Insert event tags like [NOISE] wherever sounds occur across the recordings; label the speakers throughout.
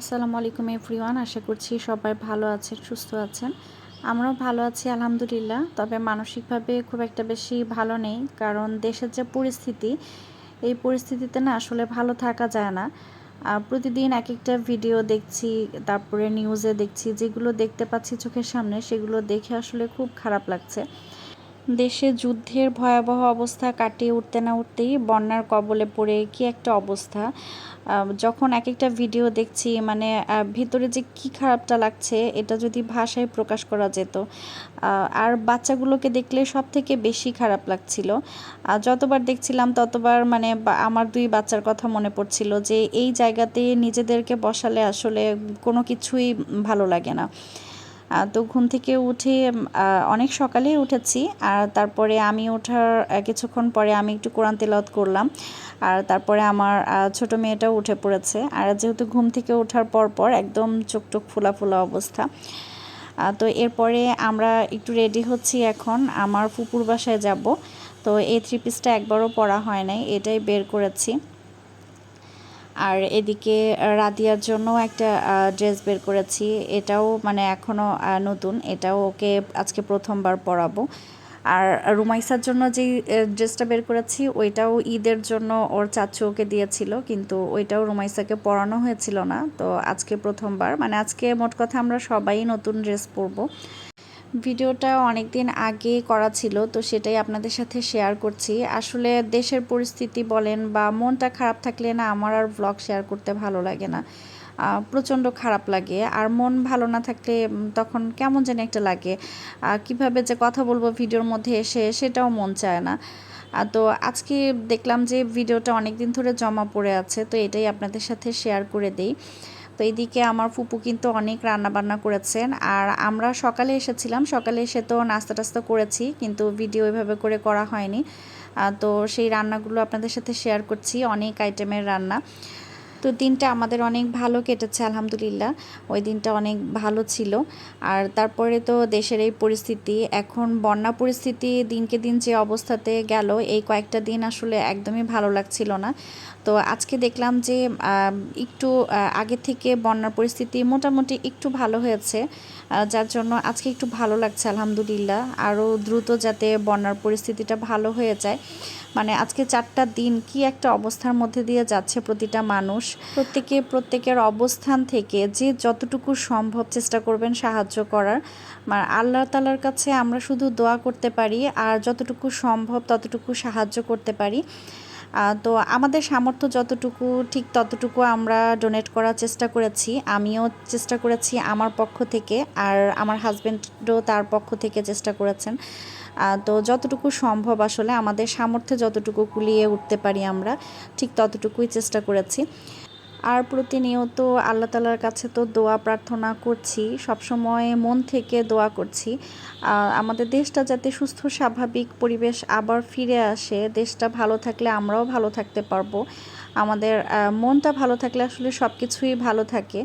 Speaker 1: আসসালামু আলাইকুম এভরিওয়ান, আশা করছি সবাই ভালো আছেন, সুস্থ আছেন। আমরাও ভালো আছি, আলহামদুলিল্লাহ। তবে মানসিকভাবে খুব একটা বেশি ভালো নেই, কারণ দেশের যে পরিস্থিতি, এই পরিস্থিতিতে না আসলে ভালো থাকা যায় না। প্রতিদিন এক একটা ভিডিও দেখছি, তারপরে নিউজে দেখছি, যেগুলো দেখতে পাচ্ছি চোখের সামনে, সেগুলো দেখে আসলে খুব খারাপ লাগছে। দেশে যুদ্ধের ভয়াবহ অবস্থা কাটিয়ে উঠতে না উঠতেই বন্যার কবলে পড়ে কি একটা অবস্থা। যখন এক একটা ভিডিও দেখছি মানে ভিতরে যে কি খারাপটা লাগছে, এটা যদি ভাষায় প্রকাশ করা যেত আর বাচ্চাগুলোকে দেখলে সব থেকে বেশি খারাপ লাগছিল। যতবার দেখছিলাম, ততবার মানে আমার দুই বাচ্চার কথা মনে পড়ছিল যে, এই জায়গাতে নিজেদেরকে বসালে আসলে কোনো কিছুই ভালো লাগে না। তো ঘুম থেকে উঠে অনেক সকালেই উঠেছি। আর তারপরে আমি ওঠার কিছুক্ষণ পরে আমি একটু কোরআন তেলাওয়াত করলাম। আর তারপরে আমার ছোট মেয়েটাও উঠে পড়েছে। আর যেহেতু ঘুম থেকে ওঠার পর পর একদম চোখ ফোলা ফোলা অবস্থা। তো এরপরে আমরা একটু রেডি হচ্ছি এখন। আমার ফুপুর বাসায় যাব। তো এই থ্রি পিসটা একবারও পরা হয় নাই, এটাই বের করেছি। আর এদিকে রাদিয়ার জন্য একটা ড্রেস বের করেছি। এটাও মানে এখনও নতুন। এটাও ওকে আজকে প্রথমবার পরাবো। আর রুমাইসার জন্য যেই ড্রেসটা বের করেছি, ওইটাও ঈদের জন্য ওর চাচু ওকে দিয়েছিল, কিন্তু ওইটাও রুমাইসাকে পরানো হয়েছিল না। তো আজকে প্রথমবার। মানে আজকে মোট কথা আমরা সবাই নতুন ড্রেস পরবো। ভিডিওটা অনেক দিন আগে করা ছিল, তো সেটাই আপনাদের সাথে শেয়ার করছি। আসলে দেশের পরিস্থিতি বলেন বা মনটা খারাপ থাকলে না আমার আর ব্লগ শেয়ার করতে ভালো লাগে না। প্রচণ্ড খারাপ লাগে। আর মন ভালো না থাকলে তখন কেমন যেন একটা লাগে। কীভাবে যে কথা বলব ভিডিওর মধ্যে এসে সেটাও মন চায় না। তো আজকে দেখলাম যে ভিডিওটা অনেক দিন ধরে জমা পড়ে আছে, তো এটাই আপনাদের সাথে শেয়ার করে দেই। তো এদিকে আমার ফুপু কিন্তু অনেক রান্না বান্না করেছেন। আর আমরা সকালে এসেছিলাম, সকালে এসে তো নাস্তা টাস্তা করেছি, কিন্তু ভিডিও এভাবে করে করা হয়নি। তো সেই রান্নাগুলো আপনাদের সাথে শেয়ার করছি, অনেক আইটেমের রান্না। তো দিনটা আমাদের অনেক ভালো কেটেছে, আলহামদুলিল্লাহ। ওই দিনটা অনেক ভালো ছিল। আর তারপরে তো দেশের এই পরিস্থিতি, এখন বন্যা পরিস্থিতি দিনকে দিন যে অবস্থাতে গেল, এই কয়েকটা দিন আসলে একদমই ভালো লাগছিল না। তো আজকে দেখলাম যে একটু আগে থেকে বন্যার পরিস্থিতি মোটামুটি একটু ভালো হয়েছে। যার জন্য আজকে একটু ভালো লাগছে, আলহামদুলিল্লাহ। আরও দ্রুত যাতে বন্যার পরিস্থিতিটা ভালো হয়ে যায়। মানে আজকে চারটা দিন কি একটা অবস্থার মধ্যে দিয়ে যাচ্ছে প্রতিটা মানুষ। প্রত্যেকে, প্রত্যেকের অবস্থান থেকে যে যতটুকু সম্ভব চেষ্টা করবেন সাহায্য করার। মানে আল্লাহ তালার কাছে আমরা শুধু দোয়া করতে পারি, আর যতটুকু সম্ভব ততটুকু সাহায্য করতে পারি। তো আমাদের সামর্থ্য যতটুকু, ঠিক ততটুকু আমরা ডোনেট করার চেষ্টা করেছি। আমিও চেষ্টা করেছি আমার পক্ষ থেকে আর আমার হাজব্যান্ডও তার পক্ষ থেকে চেষ্টা করেছেন। তো যতটুকু সম্ভব আসলে আমাদের সামর্থ্যে যতটুকু কুলিয়ে উঠতে পারি আমরা, ঠিক ততটুকুই চেষ্টা করেছি। আর প্রতিনিয়ত আল্লাহ তালার কাছে তো দোয়া প্রার্থনা করছি, সবসময় মন থেকে দোয়া করছি। আমাদের দেশটা যাতে সুস্থ, স্বাভাবিক পরিবেশ আবার ফিরে আসে, দেশটা ভালো থাকলে আমরাও ভালো থাকতে পারব। আমাদের মনটা ভালো থাকলে আসলে সব কিছুই ভালো থাকে।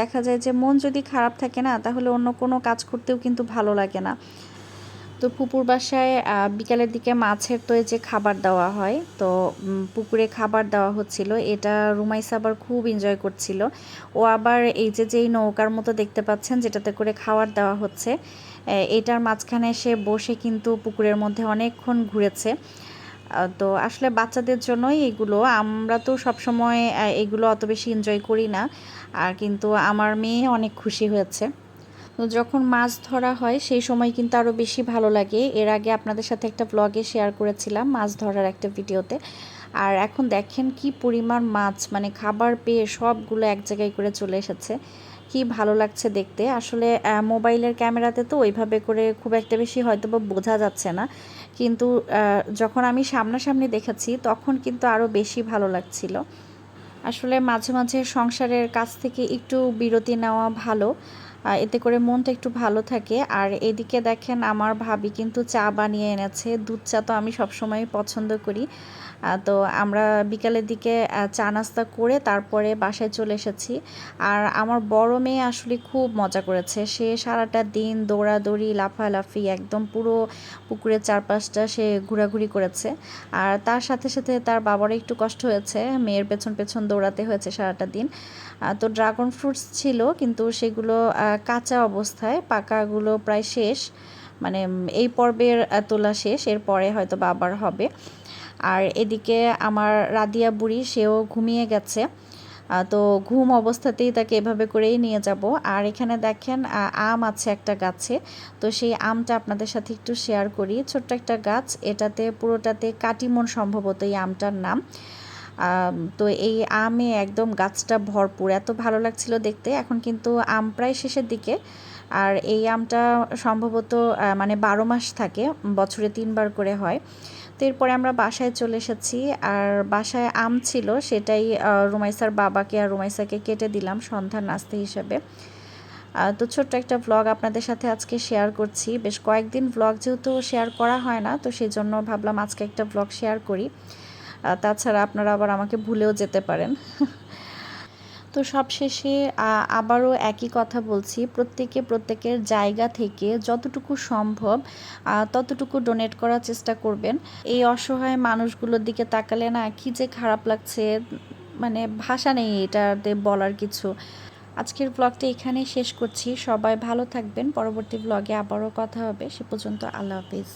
Speaker 1: দেখা যায় যে মন যদি খারাপ থাকে না, তাহলে অন্য কোনো কাজ করতেও কিন্তু ভালো লাগে না। তো পুকুর বাসায় বিকালের দিকে মাছের তো যে খাবার দেওয়া হয়, তো পুকুরে খাবার দেওয়া হচ্ছিল। এটা রুমাইসা আবার খুব এনজয় করছিল। ও আবার এই যে, যেই নৌকার মতো দেখতে পাচ্ছেন, যেটাতে করে খাবার দেওয়া হচ্ছে এটার মাঝখানে এসে বসে কিন্তু পুকুরের মধ্যে অনেকক্ষণ ঘুরেছে। তো আসলে বাচ্চাদের জন্যই এগুলো। আমরা তো সবসময় এগুলো অত বেশি এনজয় করি না। আর কিন্তু আমার মেয়ে অনেক খুশি হয়েছে। যখন মাছ ধরা হয়, সেই সময় কিন্তু আরও বেশি ভালো লাগে। এর আগে আপনাদের সাথে একটা ব্লগে শেয়ার করেছিলাম, মাছ ধরার একটা ভিডিওতে আর এখন দেখেন কি পরিমাণ মাছ মানে খাবার পেয়ে সবগুলো এক জায়গায় করে চলে এসেছে। কি ভালো লাগছে দেখতে। আসলে মোবাইলের ক্যামেরাতে তো ওইভাবে করে খুব একটা বেশি হয়তো বা বোঝা যাচ্ছে না। কিন্তু যখন আমি সামনাসামনি দেখেছি, তখন কিন্তু আরও বেশি ভালো লাগছিল। আসলে মাঝে মাঝে সংসারের কাছ থেকে একটু বিরতি নেওয়া ভালো। এতে করে মনটা একটু ভালো থাকে। আর এদিকে দেখেন, আমার ভাবি কিন্তু চা বানিয়ে এনেছে। দুধ চা তো আমি সবসময় পছন্দ করি। তো আমরা বিকালের দিকে চা নাস্তা করে তারপরে বাসায় চলে এসেছি। আর আমার বড় মেয়ে আসলে খুব মজা করেছে। সে সারাটা দিন দৌড়াদৌড়ি, লাফালাফি, একদম পুরো পুকুরের চারপাশটা সে ঘোরাঘুরি করেছে। আর তার সাথে সাথে তার বাবারও একটু কষ্ট হয়েছে। মেয়ের পেছন পেছন দৌড়াতে হয়েছে সারাটা দিন। তো ড্রাগন ফ্রুটস ছিল, কিন্তু সেগুলো কাঁচা অবস্থায় পাকাগুলো প্রায় শেষ। মানে এই পর্বের তোলা শেষ। এরপরে হয়তো বাবার হবে। আর এদিকে আমার রাদিয়া বুড়ি, সেও ঘুমিয়ে গেছে। তো ঘুম অবস্থাতেই তাকে এভাবে করেই নিয়ে যাব। আর এখানে দেখেন আম আছে একটা গাছে। তো সেই আমটা আপনাদের সাথে একটু শেয়ার করি। ছোট্ট একটা গাছ, এটাতে, পুরোটাতে কাটিমন সম্ভবত এই আমটার নাম। তো এই আমে একদম গাছটা ভরপুর। এত ভালো লাগছিল দেখতে। এখন কিন্তু আম প্রায় শেষের দিকে। আর এই আমটা সম্ভবত মানে বারো মাস থাকে। বছরে তিনবার করে হয়। তো এরপরে আমরা বাসায় চলে এসেছি। আর বাসায় আম ছিল, সেটাই রুমাইসার বাবাকে আর রুমাইসাকে কেটে দিলাম সন্ধ্যার নাস্তা হিসেবে। তো ছোট্ট একটা ভ্লগ আপনাদের সাথে আজকে শেয়ার করছি। বেশ কয়েকদিন ভ্লগ যেহেতু শেয়ার করা হয় না, তো সেই জন্য ভাবলাম আজকে একটা ভ্লগ শেয়ার করি। তাছাড়া আপনারা আবার আমাকে ভুলেও যেতে পারেন। [LAUGHS] তো সবশেষে আবারও একই কথা বলছি। প্রত্যেকে প্রত্যেকের জায়গা থেকে যতটুকু সম্ভব ততটুকু ডোনেট করার চেষ্টা করবেন। এই অসহায় মানুষগুলোর দিকে তাকালে না কি যে খারাপ লাগছে মানে ভাষা নেই এটাতে বলার কিছু। আজকের ব্লগটা এখানেই শেষ করছি। সবাই ভালো থাকবেন। পরবর্তী ব্লগে আবারও কথা হবে। সে পর্যন্ত আল্লাহ হাফিজ।